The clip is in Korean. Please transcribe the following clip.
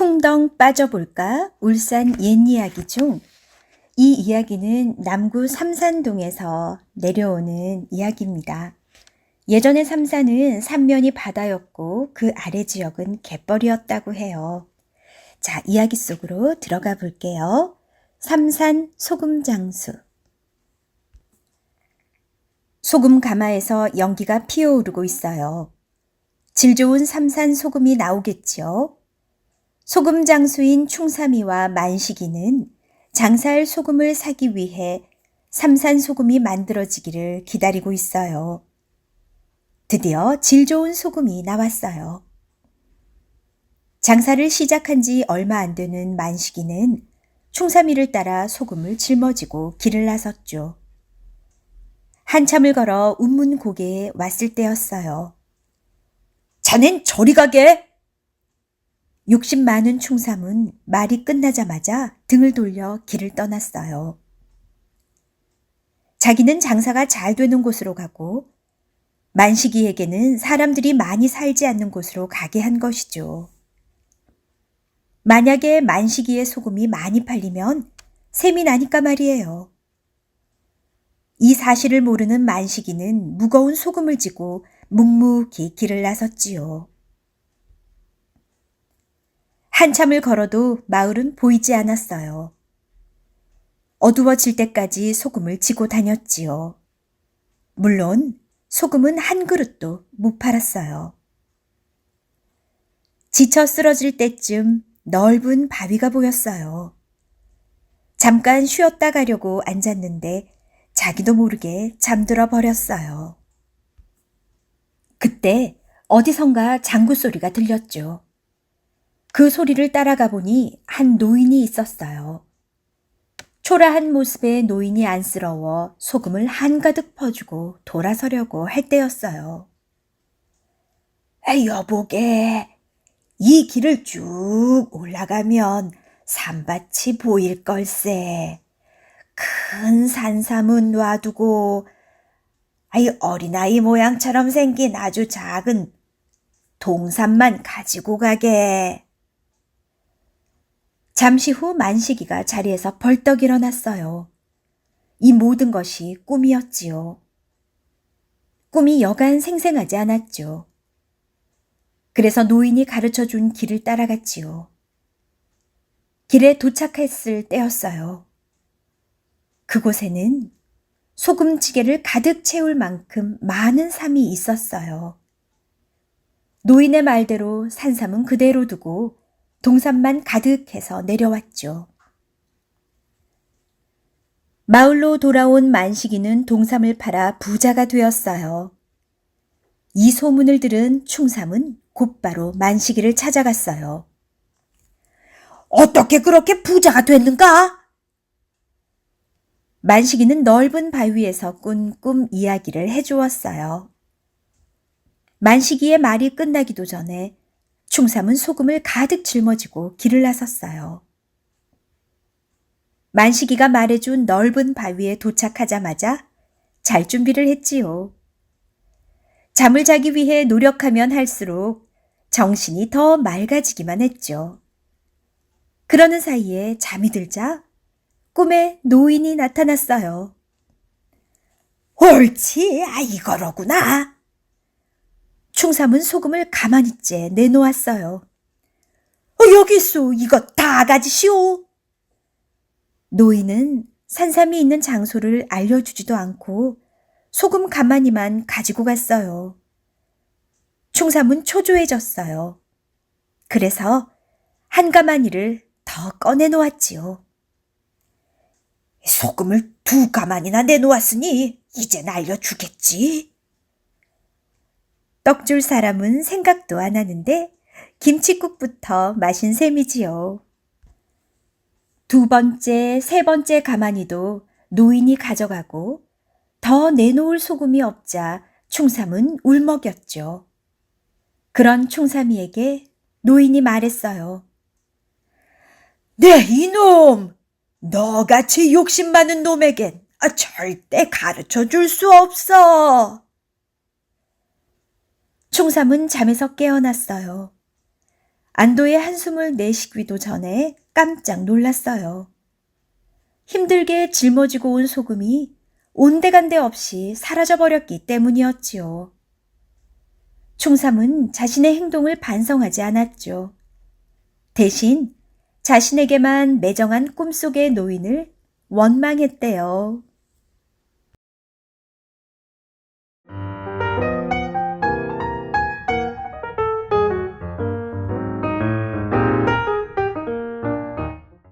풍덩 빠져볼까? 울산 옛 이야기 중 이 이야기는 남구 삼산동에서 내려오는 이야기입니다. 예전에 삼산은 삼면이 바다였고 그 아래 지역은 갯벌이었다고 해요. 자, 이야기 속으로 들어가 볼게요. 삼산 소금 장수. 소금 가마에서 연기가 피어오르고 있어요. 질 좋은 삼산 소금이 나오겠지요. 소금 장수인 충삼이와 만식이는 장사할 소금을 사기 위해 삼산 소금이 만들어지기를 기다리고 있어요. 드디어 질 좋은 소금이 나왔어요. 장사를 시작한 지 얼마 안 되는 만식이는 충삼이를 따라 소금을 짊어지고 길을 나섰죠. 한참을 걸어 운문 고개에 왔을 때였어요. 자넨 저리 가게! 욕심 많은 충삼은 말이 끝나자마자 등을 돌려 길을 떠났어요. 자기는 장사가 잘 되는 곳으로 가고 만식이에게는 사람들이 많이 살지 않는 곳으로 가게 한 것이죠. 만약에 만식이의 소금이 많이 팔리면 셈이 나니까 말이에요. 이 사실을 모르는 만식이는 무거운 소금을 지고 묵묵히 길을 나섰지요. 한참을 걸어도 마을은 보이지 않았어요. 어두워질 때까지 소금을 지고 다녔지요. 물론 소금은 한 그릇도 못 팔았어요. 지쳐 쓰러질 때쯤 넓은 바위가 보였어요. 잠깐 쉬었다 가려고 앉았는데 자기도 모르게 잠들어 버렸어요. 그때 어디선가 장구 소리가 들렸죠. 그 소리를 따라가 보니 한 노인이 있었어요. 초라한 모습의 노인이 안쓰러워 소금을 한가득 퍼주고 돌아서려고 할 때였어요. 여보게, 이 길을 쭉 올라가면 산밭이 보일 걸세. 큰 산삼은 놔두고, 아이 어린아이 모양처럼 생긴 아주 작은 동산만 가지고 가게. 잠시 후 만식이가 자리에서 벌떡 일어났어요. 이 모든 것이 꿈이었지요. 꿈이 여간 생생하지 않았죠. 그래서 노인이 가르쳐 준 길을 따라갔지요. 길에 도착했을 때였어요. 그곳에는 소금지게를 가득 채울 만큼 많은 삶이 있었어요. 노인의 말대로 산삼은 그대로 두고 동산만 가득해서 내려왔죠. 마을로 돌아온 만식이는 동삼을 팔아 부자가 되었어요. 이 소문을 들은 충삼은 곧바로 만식이를 찾아갔어요. 어떻게 그렇게 부자가 됐는가? 만식이는 넓은 바위에서 꾼꿈 이야기를 해주었어요. 만식이의 말이 끝나기도 전에 충삼은 소금을 가득 짊어지고 길을 나섰어요. 만식이가 말해준 넓은 바위에 도착하자마자 잘 준비를 했지요. 잠을 자기 위해 노력하면 할수록 정신이 더 맑아지기만 했죠. 그러는 사이에 잠이 들자 꿈에 노인이 나타났어요. 옳지, 아, 이거로구나. 충삼은 소금을 가만히째 내놓았어요. 어, 여기 있어, 이거 다 가지시오. 노인은 산삼이 있는 장소를 알려주지도 않고 소금 가마니만 가지고 갔어요. 충삼은 초조해졌어요. 그래서 한 가마니를 더 꺼내놓았지요. 소금을 두 가마니나 내놓았으니 이젠 알려주겠지. 떡 줄 사람은 생각도 안 하는데 김치국부터 마신 셈이지요. 두 번째, 세 번째 가마니도 노인이 가져가고 더 내놓을 소금이 없자 충삼은 울먹였죠. 그런 충삼이에게 노인이 말했어요. 네, 이놈! 너같이 욕심 많은 놈에겐 아, 절대 가르쳐 줄 수 없어. 충삼은 잠에서 깨어났어요. 안도의 한숨을 내쉬기도 전에 깜짝 놀랐어요. 힘들게 짊어지고 온 소금이 온데간데 없이 사라져버렸기 때문이었지요. 총삼은 자신의 행동을 반성하지 않았죠. 대신 자신에게만 매정한 꿈속의 노인을 원망했대요.